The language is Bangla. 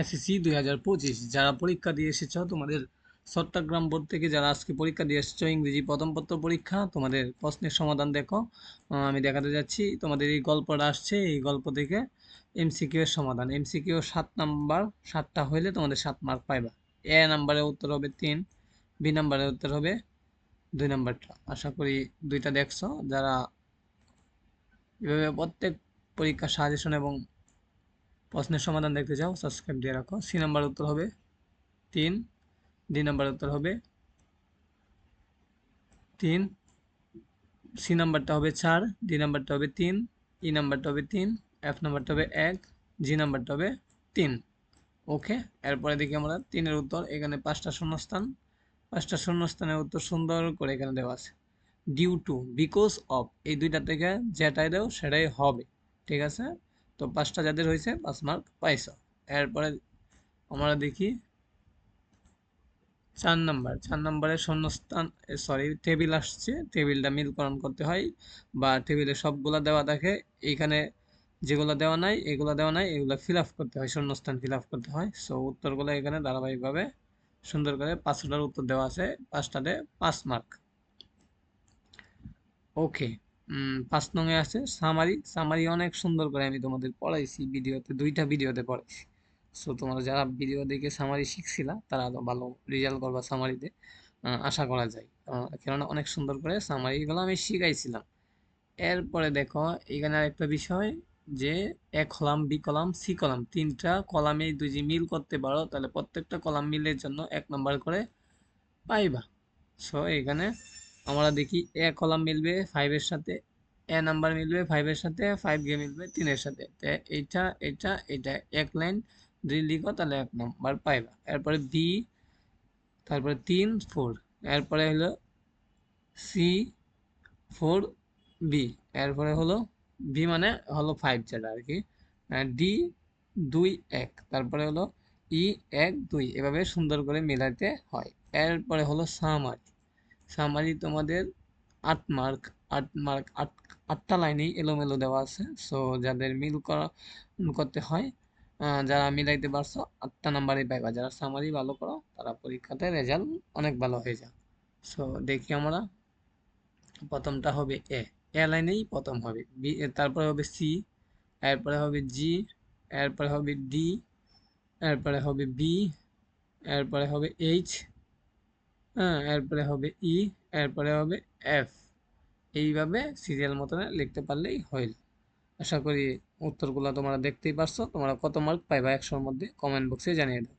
এসএসসি দুই হাজার পঁচিশ। যারা পরীক্ষা দিয়ে এসেছ, তোমাদের চট্টগ্রাম বোর্ড থেকে যারা আজকে পরীক্ষা দিয়ে এসেছ, ইংরেজি প্রথম পত্র পরীক্ষা, তোমাদের প্রশ্নের সমাধান দেখো। আমি দেখাতে যাচ্ছি, তোমাদের এই গল্পটা আসছে, এই গল্প থেকে এমসিকিউ এর সমাধান। এমসিকিউ সাত নাম্বার, সাতটা হইলে তোমাদের সাত মার্ক পাইবা। এ নাম্বারের উত্তর হবে তিন, বি নাম্বারের উত্তর হবে দুই নাম্বারটা। আশা করি দুইটা দেখছ। যারা এভাবে প্রত্যেক পরীক্ষার সাজেশন এবং প্রশ্নের সমাধান দেখতে চাও সাবস্ক্রাইব দিয়ে রাখো। সি নাম্বার উত্তর হবে তিন ডি নাম্বার উত্তর হবে তিন সি নাম্বারটা হবে চার ডি নাম্বারটা হবে তিন ই নাম্বারটা হবে তিন এফ নাম্বারটা হবে এক জি নাম্বারটা হবে তিন। ওকে এরপরে দেখি আমরা তিনের উত্তর, এখানে পাঁচটা শূন্যস্থান। পাঁচটা শূন্যস্থানের উত্তর সুন্দর করে এখানে দেওয়া আছে। ডিউ টু বিকজ অফ এই দুইটা থেকে যেটাই দেও, সেটাই হবে। ঠিক আছে? তো পাঁচটা যাদের হয়েছে, পাঁচ মার্ক পাইছ। এরপরে আমরা দেখি, চার নাম্বার চার নাম্বারে শূন্যস্থান সরি টেবিল আসছে। টেবিলটা মিলকরণ করতে হয় বা টেবিলে সবগুলা দেওয়া থাকে। এইখানে যেগুলো দেওয়া নাই, এগুলো দেওয়া নাই, এগুলো ফিল করতে হয়, শূন্যস্থান ফিল করতে হয়। সো উত্তরগুলো এখানে ধারাবাহিকভাবে সুন্দর করে পাঁচটার উত্তর দেওয়া আছে। পাঁচটাতে পাঁচ মার্ক ওকে পাঁচ নঙে আছে, সামারি। সামারি অনেক সুন্দর করে আমি তোমাদের পড়াইছি ভিডিওতে, দুইটা ভিডিওতে পড়াইছি। সো তোমরা যারা ভিডিও দেখে সামারি শিখছিলা, তারা ভালো রেজাল্ট করবা সামারিতে আশা করা যায়। কেননা অনেক সুন্দর করে সামারিগুলো আমি শিখাইছিলাম। এরপরে দেখো, এখানে আরেকটা বিষয় যে, A column, B column, C column, তিনটা কলামে দুই মিল করতে পারো, তাহলে প্রত্যেকটা কলাম মিলের জন্য এক নাম্বার করে পাইবা। সো এখানে আমরা দেখি এ কলাম মিলবে ফাইভের সাথে, এ নাম্বার মিলবে ফাইভের সাথে ফাইভ গে মিলবে তিনের সাথে। এইটা এটা এটা এক লাইন দুই লিখো তাহলে এক নাম্বার পাইবা। এরপরে বি তারপরে তিন ফোর এরপরে হলো সি ফোর বি এরপরে হলো বি মানে হলো ফাইভ যেটা আর কি। ডি দুই এক, তারপরে হলো ই এক দুই, এভাবে সুন্দর করে মেলাতে হয়। এরপরে হলো সামারি সামারি তোমাদের আট মার্ক আট মার্ক আট, আটটা লাইনেই এলোমেলো দেওয়া আছে। সো যাদের মিল করা করতে হয় যারা মিলাইতে পারছ, আটটা নাম্বারই পাইবা। যারা সামারি ভালো করো, তারা পরীক্ষাতে রেজাল্ট অনেক ভালো হয়ে যায় সো দেখি আমরা। প্রথমটা হবে এ এ লাইনেই প্রথম হবে। বি তারপরে হবে সি এরপরে হবে জি এরপরে হবে ডি এরপরে হবে বি এরপরে হবে এইচ হ্যাঁ এরপরে হবে ই, এরপরে হবে এফ। এইভাবে সিরিয়াল মতন লিখতে পারলেই হইল। আশা করি উত্তরগুলো তোমরা দেখতেই পারছ। তোমরা কত মার্ক পাইবা একশোর মধ্যে? কমেন্ট বক্সে জানিয়ে দাও।